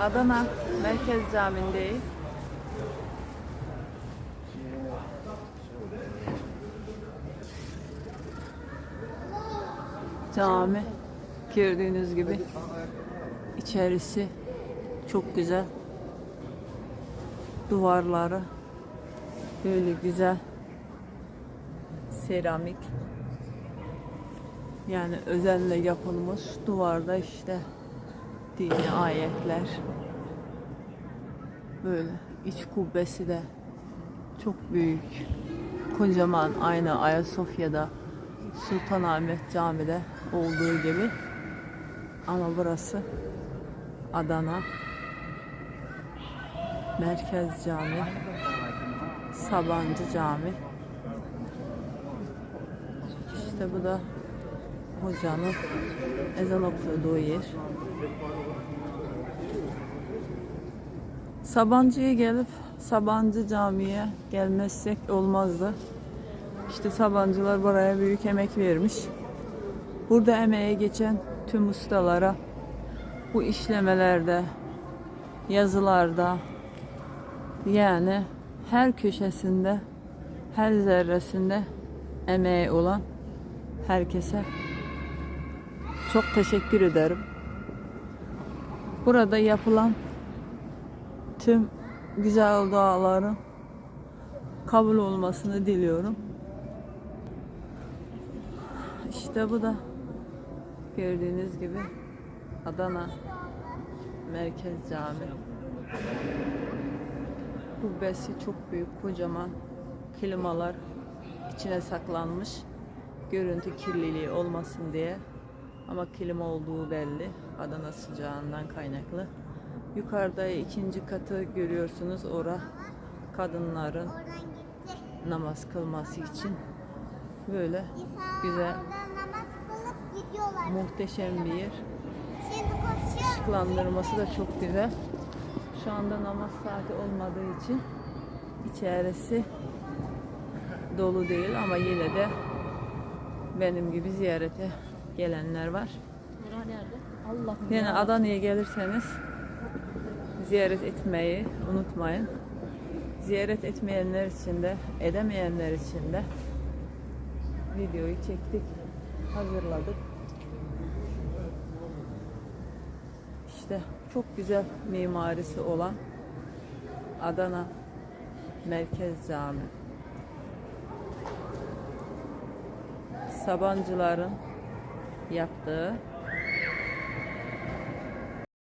Adana Merkez Camii'ndeyiz. Cami gördüğünüz gibi içerisi çok güzel. Duvarları böyle güzel. Seramik. Yani özenle yapılmış duvarda işte dini ayetler. Böyle iç kubbesi de çok büyük. Kocaman aynı Ayasofya'da Sultanahmet Camii'de olduğu gibi. Ama burası Adana Merkez Cami Sabancı Cami İşte bu da hocanın ezan okuduğu yer. Sabancı'ya gelip Sabancı Camii'ye gelmezsek olmazdı. İşte Sabancılar buraya büyük emek vermiş. Burada emeğe geçen tüm ustalara bu işlemelerde, yazılarda yani her köşesinde, her zerresinde emeği olan herkese çok teşekkür ederim. Burada yapılan tüm güzel duaların kabul olmasını diliyorum. İşte bu da gördüğünüz gibi Adana Merkez Cami. Kubbesi çok büyük, kocaman. Klimalar içine saklanmış. Görüntü kirliliği olmasın diye. Ama klima olduğu belli. Adana sıcağından kaynaklı. Yukarıda ikinci katı görüyorsunuz. Ora kadınların namaz kılması için böyle güzel muhteşem bir yer. Işıklandırması da çok güzel. Şu anda namaz saati olmadığı için içerisi dolu değil ama yine de benim gibi ziyarete gelenler var. Bura nerede? Yani Adana'ya gelirseniz ziyaret etmeyi unutmayın. Ziyaret etmeyenler için de, edemeyenler için de videoyu çektik, hazırladık. İşte çok güzel mimarisi olan Adana Merkez Cami. Sabancıların yaptığı